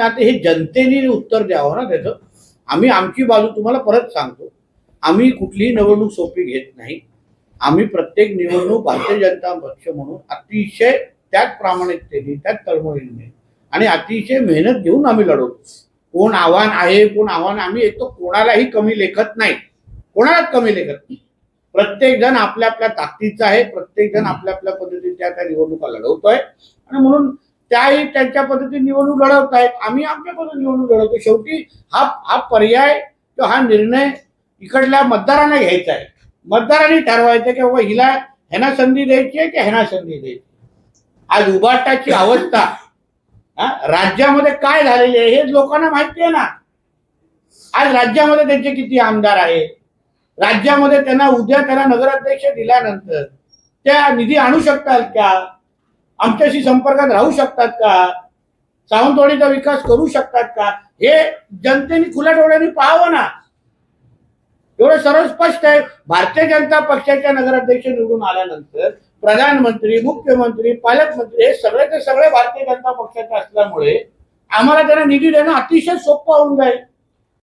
आता हे जनतेने उत्तर द्यावं ना त्याचं? आम्ही आमची बाजू तुम्हाला परत सांगतो. आम्ही कुठलीही निवडणूक सोपी घेत नाही. आम्ही प्रत्येक निवडणूक भारतीय जनता पक्ष म्हणून अतिशय त्याच प्रामाणिकतेने त्याच तळमळीने आणि अतिशय मेहनत घेऊन आम्ही लढवतो. कोण आव्हान आहे कोण आव्हान आम्ही येतो कोणालाही कमी लेखत नाही. कोणालाच कमी लेखत नाही. प्रत्येक जण आपल्या आपल्या ताकदीचा आहे प्रत्येक जण आपल्या आपल्या पद्धतीने त्या त्या निवडणुका लढवतोय. आणि म्हणून त्याही त्यांच्या पद्धतीने निवडणूक लढवत आहेत. आम्ही आमच्या पद्धतीने निवडणूक लढवतो. शेवटी हा हा पर्याय किंवा हा निर्णय इकडल्या मतदारांना घ्यायचा आहे. मतदारांनी ठरवायचं की बाबा हिला ह्यांना संधी द्यायची आहे की ह्यांना संधी द्यायची आज उभाटाची अवस्था हा, राज्यामध्ये काय झालेली आहे हे लोकांना माहिती आहे ना. आज राज्यामध्ये त्यांचे किती आमदार आहेत. राज्यामध्ये त्यांना उद्या त्यांना नगराध्यक्ष दिल्यानंतर त्या निधी आणू शकतात का? आमच्याशी संपर्कात राहू शकतात का? सावंतवाडीचा विकास करू शकतात का? हे जनतेने खुल्या डोळ्यांनी पाहावं ना. एवढं सर्व स्पष्ट आहे. भारतीय जनता पक्षाच्या नगराध्यक्ष निवडून आल्यानंतर प्रधानमंत्री मुख्यमंत्री पालकमंत्री हे सगळे ते सगळे भारतीय जनता पक्षाचे असल्यामुळे आम्हाला त्यांना निधी देणं अतिशय सोपं होऊन जाईल.